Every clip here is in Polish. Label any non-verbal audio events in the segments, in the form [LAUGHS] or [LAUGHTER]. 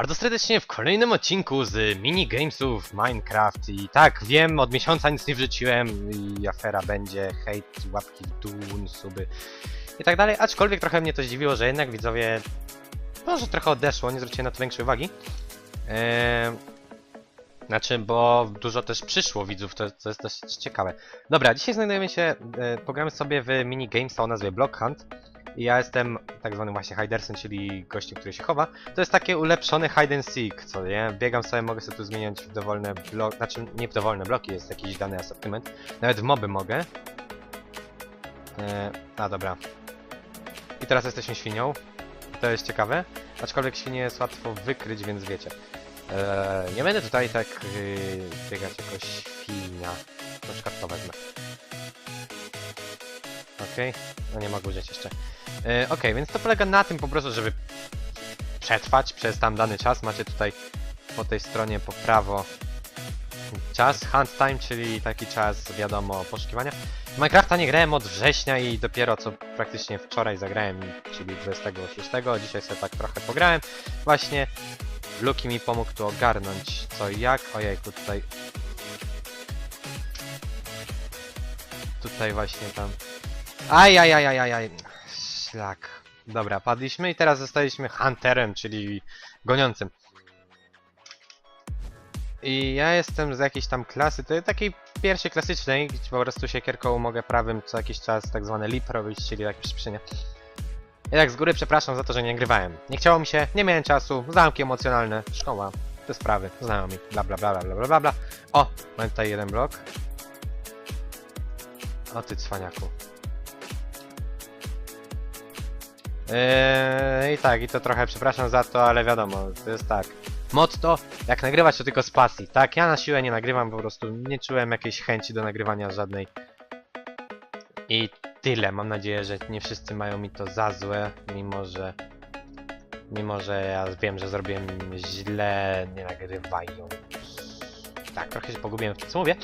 bardzo serdecznie w kolejnym odcinku z minigamesów Minecraft i tak, wiem, od miesiąca nic nie wrzuciłem i afera będzie, hejt, łapki w dół, suby i tak dalej, aczkolwiek trochę mnie to zdziwiło, że jednak widzowie może trochę odeszło, nie zwróciłem na to większej uwagi. Eee, znaczy, bo dużo też przyszło widzów, to, to jest dość ciekawe. Dobra, dzisiaj znajdujemy się, e, pogramy sobie w minigamesa o nazwie Block Hunt. I ja jestem tak zwanym właśnie hidersem, czyli gościem, który się chowa. To jest takie ulepszone hide and seek, co nie? Biegam sobie, mogę sobie tu zmieniać w dowolne bloki, znaczy nie w dowolne bloki, jest jakiś dany asortyment. Nawet w moby mogę. Eee, a dobra. I teraz jesteśmy świnią. To jest ciekawe. Aczkolwiek świnie jest łatwo wykryć, więc wiecie. Eee, nie będę tutaj tak yy, biegać jako świnia. Na przykład to wezmę. Okej, no nie mogę użyć jeszcze. E, Okej, więc to polega na tym po prostu, żeby przetrwać przez tam dany czas. Macie tutaj po tej stronie po prawo czas, hunt time, czyli taki czas, wiadomo, poszukiwania. W Minecrafta nie grałem od września i dopiero co praktycznie wczoraj zagrałem, czyli 26. Dzisiaj sobie tak trochę pograłem. Właśnie Luki mi pomógł tu ogarnąć co i jak. Ojejku, tutaj... Tutaj właśnie tam... Aj, aj, aj, aj, aj, aj. Szlak. Dobra, padliśmy i teraz zostaliśmy hunterem, czyli goniącym. I ja jestem z jakiejś tam klasy, to takiej pierwszej klasycznej, gdzie po prostu siekierką mogę prawym co jakiś czas tak zwane lip robić, czyli takie przyspieszenie. I tak z góry przepraszam za to, że nie nagrywałem. Nie chciało mi się, nie miałem czasu, zamki emocjonalne, szkoła, te sprawy, znajomi, bla bla bla bla bla bla bla. O, mam tutaj jeden blok. O ty cwaniaku. Eee, I tak, i to trochę przepraszam za to, ale wiadomo, to jest tak. Motto, jak nagrywać to tylko z pasji. Tak, ja na siłę nie nagrywam, po prostu nie czułem jakiejś chęci do nagrywania żadnej. I tyle. Mam nadzieję, że nie wszyscy mają mi to za złe, mimo że... Mimo, że ja wiem, że zrobiłem źle, nie nagrywają. Tak, trochę się pogubiłem w tym, co mówię.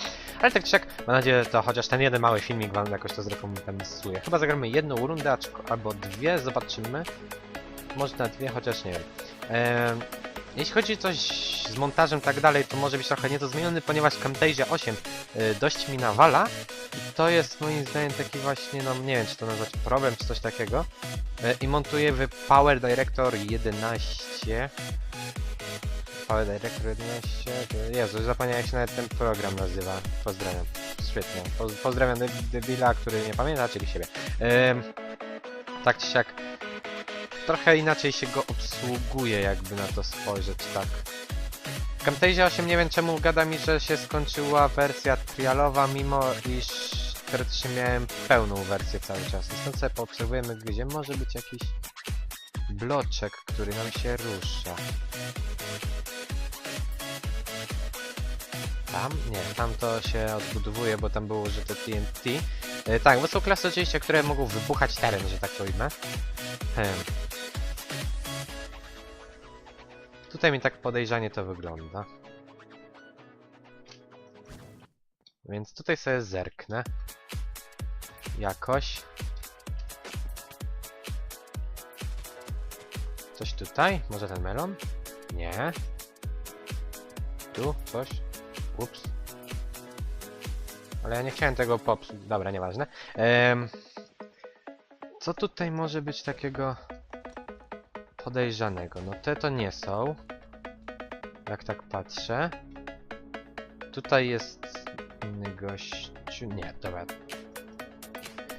Ale tak czy siak, mam nadzieję, że to chociaż ten jeden mały filmik wam jakoś to zrekompensuje. Chyba zagramy jedną rundę, albo dwie, zobaczymy. Może na dwie, chociaż nie wiem. Jeśli chodzi coś z montażem tak dalej, to może być trochę nieco zmieniony, ponieważ Camtasia 8 y, dość mi nawala. I to jest moim zdaniem taki właśnie, no nie wiem czy to nazwać problem, czy coś takiego. Y, I montuję w Power Director 11. Director 11. to- Jezu, zapomniałem jak się nawet ten program nazywa. Pozdrawiam. Świetnie. Poz pozdrawiam deb- debila, który nie pamięta, czyli siebie. Ym, tak czy siak. Trochę inaczej się go obsługuje, jakby na to spojrzeć, tak. Camtasia 8 nie wiem czemu gada mi, że się skończyła wersja trialowa, mimo iż teoretycznie miałem pełną wersję cały czas. Stąd sobie poobserwujemy, gdzie może być jakiś bloczek, który nam się rusza. Tam? Nie, tam to się odbudowuje, bo tam było użyte TNT. E, tak, bo są klasy oczywiście, które mogą wybuchać teren, że tak to ujmę. Hmm. Tutaj mi tak podejrzanie to wygląda. Więc tutaj sobie zerknę. Jakoś. Coś tutaj? Może ten melon? Nie. Tu coś? Ups. Ale ja nie chciałem tego popsuć. Dobra, nieważne. Em, co tutaj może być takiego podejrzanego? No te to nie są. Jak tak patrzę. Tutaj jest inny gościu. Nie, dobra.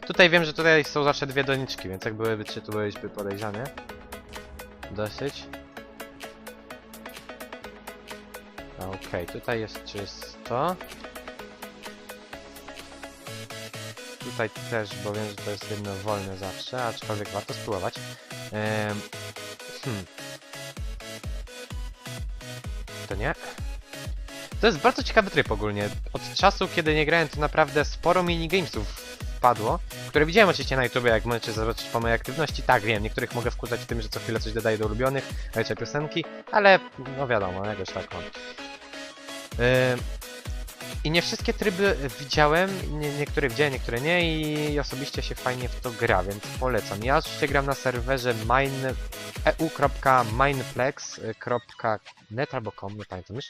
Tutaj wiem, że tutaj są zawsze dwie doniczki, więc jak byłyby trzy, to byłyby podejrzane. Dosyć. Okej, tutaj jest czysto. Tutaj też, bo wiem, że to jest jedno wolne zawsze, aczkolwiek warto spróbować. Ehm, hmm. To nie? To jest bardzo ciekawy tryb ogólnie. Od czasu, kiedy nie grałem, to naprawdę sporo minigamesów wpadło, które widziałem oczywiście na YouTube, jak możecie zobaczyć po mojej aktywności. Tak, wiem, niektórych mogę wkurzać tym, że co chwilę coś dodaję do ulubionych, lecie piosenki, ale no wiadomo, jakoś tak on. Ym, I nie wszystkie tryby widziałem, nie, niektóre widziałem, niektóre nie i osobiście się fajnie w to gra, więc polecam. Ja oczywiście gram na serwerze mine, eu.mineplex.net albo com, nie pamiętam już.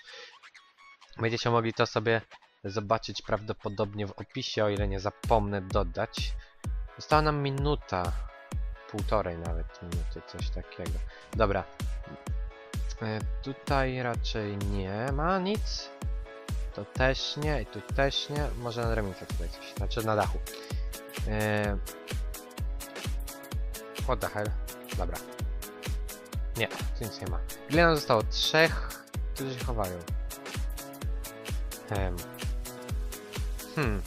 Będziecie mogli to sobie zobaczyć prawdopodobnie w opisie, o ile nie zapomnę dodać. Została nam minuta, półtorej nawet minuty, coś takiego. Dobra. E, tutaj raczej nie ma nic. To też nie, i tu też nie. Może na drabince tutaj coś, znaczy na dachu. E, what the hell? Dobra. Nie, tu nic nie ma. Ile nam zostało? Trzech, którzy się chowają. Hem. Hmm.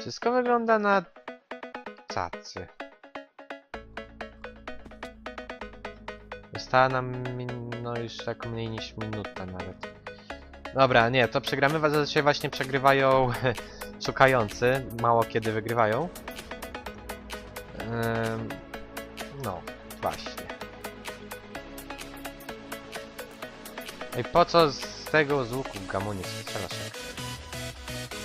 Wszystko wygląda na cacy. Została nam no już tak mniej niż minuta nawet. Dobra, nie, to przegramy. Zazwyczaj właśnie przegrywają [LAUGHS] szukający. Mało kiedy wygrywają. No, właśnie. I po co z tego z łuku gamonie strzelasz?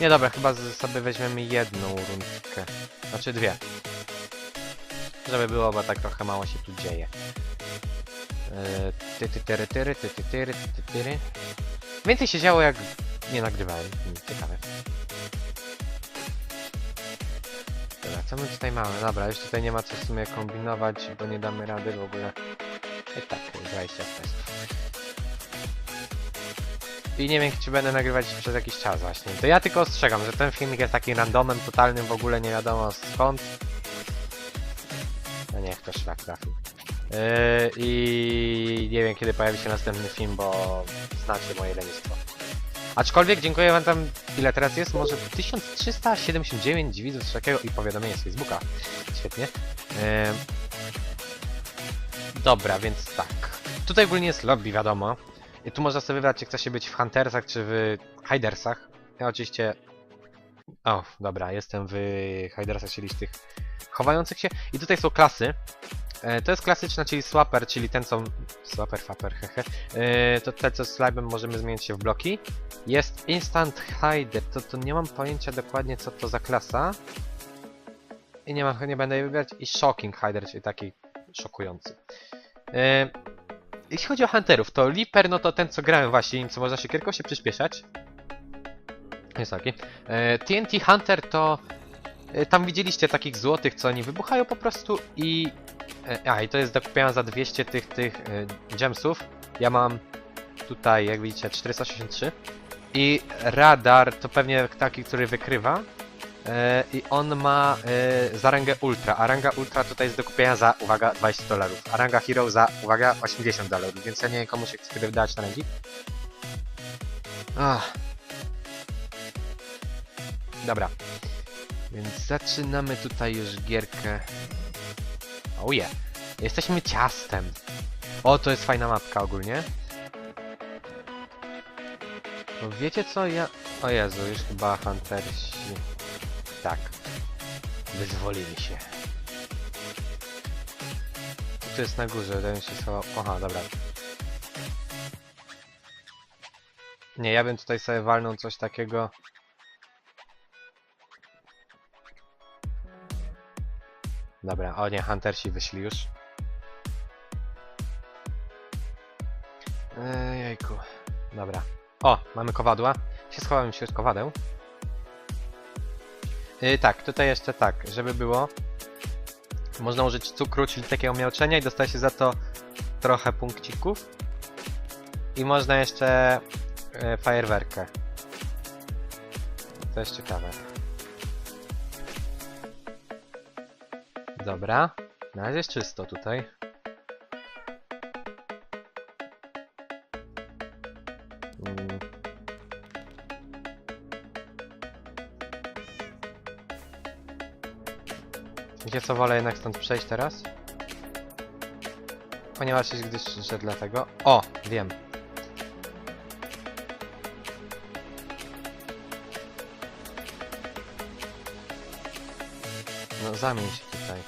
Nie dobra, chyba sobie weźmiemy jedną rundkę. Znaczy dwie. Żeby było, bo tak trochę mało się tu dzieje. Ty, ty, tyry, tyry, ty, ty, tyry, ty, ty, tyry. Więcej się działo jak nie nagrywałem. Ciekawe. Dobra, co my tutaj mamy? Dobra, już tutaj nie ma co w sumie kombinować, bo nie damy rady w ogóle. I tak, 20 testów. I nie wiem, czy będę nagrywać przez jakiś czas właśnie. To ja tylko ostrzegam, że ten filmik jest taki randomem totalnym, w ogóle nie wiadomo skąd. No niech to szlak trafił. Yy, I nie wiem, kiedy pojawi się następny film, bo znacie moje lenistwo. Aczkolwiek dziękuję wam tam, ile teraz jest? Może 1379 widzów z takiego i powiadomienie z Facebooka. Świetnie. Yy, dobra, więc tak. Tutaj ogólnie jest lobby, wiadomo. I tu można sobie wybrać, czy chce się być w Huntersach, czy w Hidersach. Ja oczywiście... O, dobra, jestem w Hidersach, czyli tych chowających się. I tutaj są klasy. E, to jest klasyczna, czyli swapper, czyli ten co... Swapper, fapper, hehe. E, to ten co z slabem możemy zmienić się w bloki. Jest Instant Hider, to, to nie mam pojęcia dokładnie co to za klasa. I nie, mam, nie będę jej wybierać. I Shocking Hider, czyli taki szokujący. E, jeśli chodzi o Hunterów, to Leaper, no to ten co grałem właśnie, co można się kierką się przyspieszać. Jest taki. TNT Hunter to... Tam widzieliście takich złotych, co oni wybuchają po prostu i... E, a, i to jest do kupienia za 200 tych, tych e, gemsów. Ja mam tutaj, jak widzicie, 463. I radar to pewnie taki, który wykrywa. E, I on ma e, za rangę ultra, a ranga ultra tutaj jest do kupienia za, uwaga, 20 dolarów, a ranga hero za, uwaga, 80 dolarów, więc ja nie wiem komu się chce wydać na rangi. Ach. Dobra. Więc zaczynamy tutaj już gierkę. Oh yeah. Jesteśmy ciastem. O, to jest fajna mapka ogólnie. No wiecie co, ja... O Jezu, już chyba Huntersi... Tak. Wyzwolili się. Tu jest na górze, ten się schował. Aha, dobra. Nie, ja bym tutaj sobie walnął coś takiego. Dobra, o nie, Huntersi wyszli już. Eee, jejku. Dobra. O, mamy kowadła. Się schowałem wśród kowadeł. Yy, tak, tutaj jeszcze tak, żeby było. Można użyć cukru, czyli takiego miałczenia i dostaje się za to trochę punkcików. I można jeszcze yy, fajerwerkę. To jest ciekawe. Dobra. Na razie jest czysto tutaj. Mm. Wiecie co, wolę jednak stąd przejść teraz? Ponieważ jest gdyż, że dlatego... O! Wiem. No zamień się tutaj.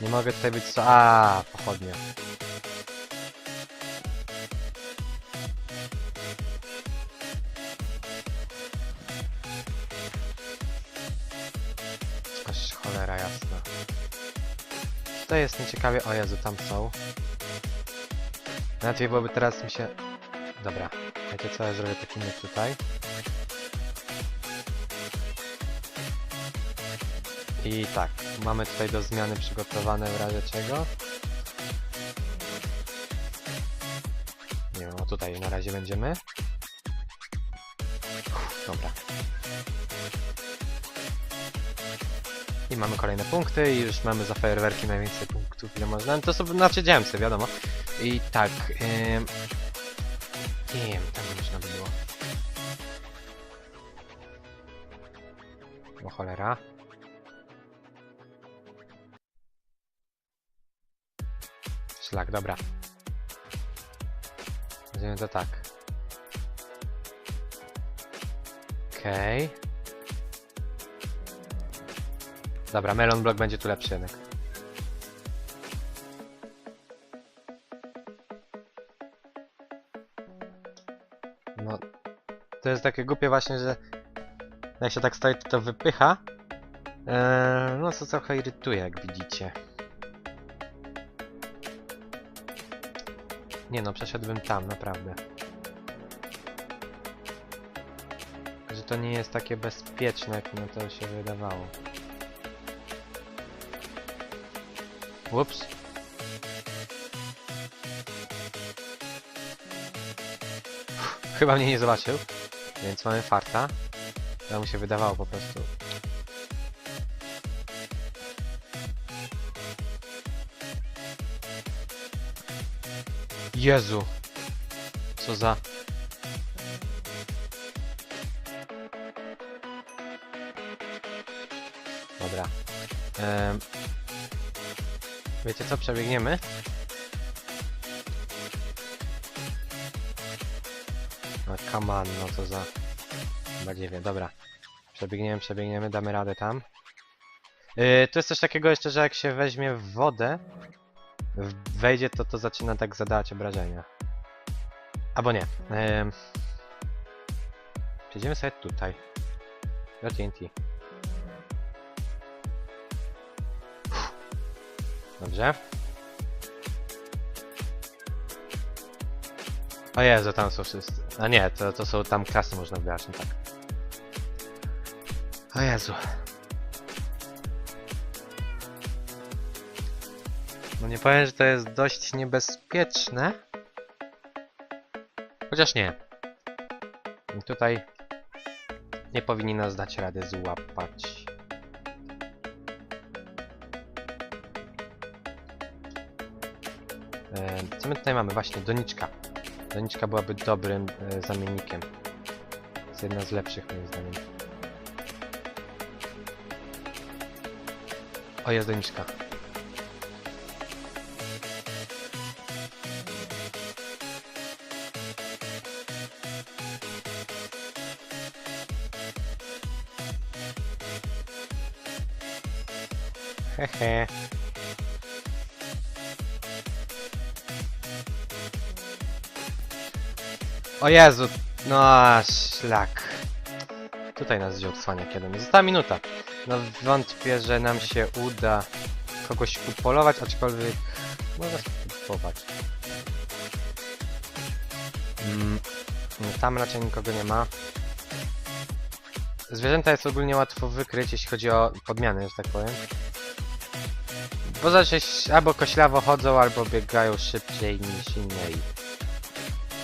Nie mogę tutaj być co... A, pochodnie. Aż cholera jasna. To jest nieciekawie... O Jezu, tam są. Najlepiej byłoby teraz mi się... Dobra. Wiecie co, ja zrobię taki tutaj. I tak, mamy tutaj do zmiany przygotowane w razie czego. Nie wiem, tutaj na razie będziemy. Dobra. I mamy kolejne punkty i już mamy za fajerwerki najwięcej punktów ile można. To są znaczy dziemsy, wiadomo. I tak. Ym... Nie wiem, tam można by było. O cholera. Szlak, dobra. Będziemy to tak. Okej. Dobra, melon block będzie tu lepszy jednak. No, to jest takie głupie właśnie, że jak się tak stoi, to to wypycha. Eee, no co trochę irytuje, jak widzicie. Nie no, przeszedłbym tam, naprawdę. Że to nie jest takie bezpieczne, jak mi to się wydawało. Ups. Chyba mnie nie zobaczył, więc mamy farta. To mu się wydawało po prostu. Jezu! Co za... Dobra. Em, Wiecie co? Przebiegniemy. No come on, no co za... Badziewie, dobra. Przebiegniemy, przebiegniemy, damy radę tam. Yy, to jest coś takiego jeszcze, że jak się weźmie w wodę, wejdzie, to to zaczyna tak zadawać obrażenia. Albo nie. Yy, przejdziemy sobie tutaj. Do TNT. Dobrze. O Jezu, tam są wszyscy. A nie, to, to są tam klasy można wybrać, no tak. O Jezu. Nie powiem, że to jest dość niebezpieczne. Chociaż nie. Tutaj nie powinni nas dać rady złapać. E, Co my tutaj mamy? Właśnie, doniczka. Doniczka byłaby dobrym e, zamiennikiem. Jest jedna z lepszych moim zdaniem. O, jest doniczka. Hehe. O Jezu, no szlak. Tutaj nas wziął cwaniak jeden. Została minuta. No wątpię, że nam się uda kogoś upolować, aczkolwiek można spróbować. Mm, no, tam raczej nikogo nie ma. Zwierzęta jest ogólnie łatwo wykryć, jeśli chodzi o podmiany, że tak powiem. Bo zawsze albo koślawo chodzą, albo biegają szybciej niż inne i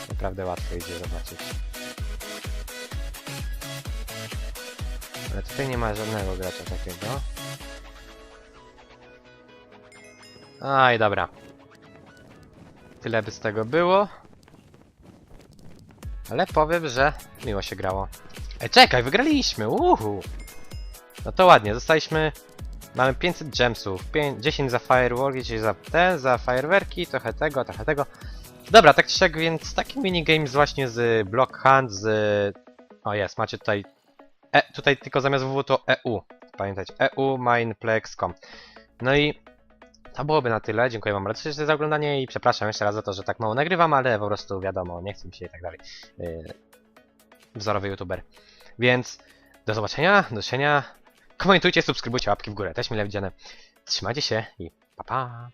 naprawdę łatwo idzie zobaczyć. Ale tutaj nie ma żadnego gracza takiego. Aj, dobra. Tyle by z tego było. Ale powiem, że miło się grało. Ej, czekaj, wygraliśmy! Uhu! No to ładnie, zostaliśmy... Mamy 500 gemsów, 5, 10 za firewalki, czyli za te, za fajerwerki, trochę tego, trochę tego. Dobra, tak czy siak, więc taki minigame właśnie z Block Hunt, z... O jest, macie tutaj... E, tutaj tylko zamiast www to EU. Pamiętajcie, EU mineplex.com. No i to byłoby na tyle. Dziękuję wam bardzo za oglądanie i przepraszam jeszcze raz za to, że tak mało nagrywam, ale po prostu wiadomo, nie chcę mi się i tak dalej. Yy, wzorowy youtuber. Więc do zobaczenia, do usłyszenia. Komentujcie, subskrybujcie, łapki w górę, też mile widziane. Trzymajcie się i pa pa!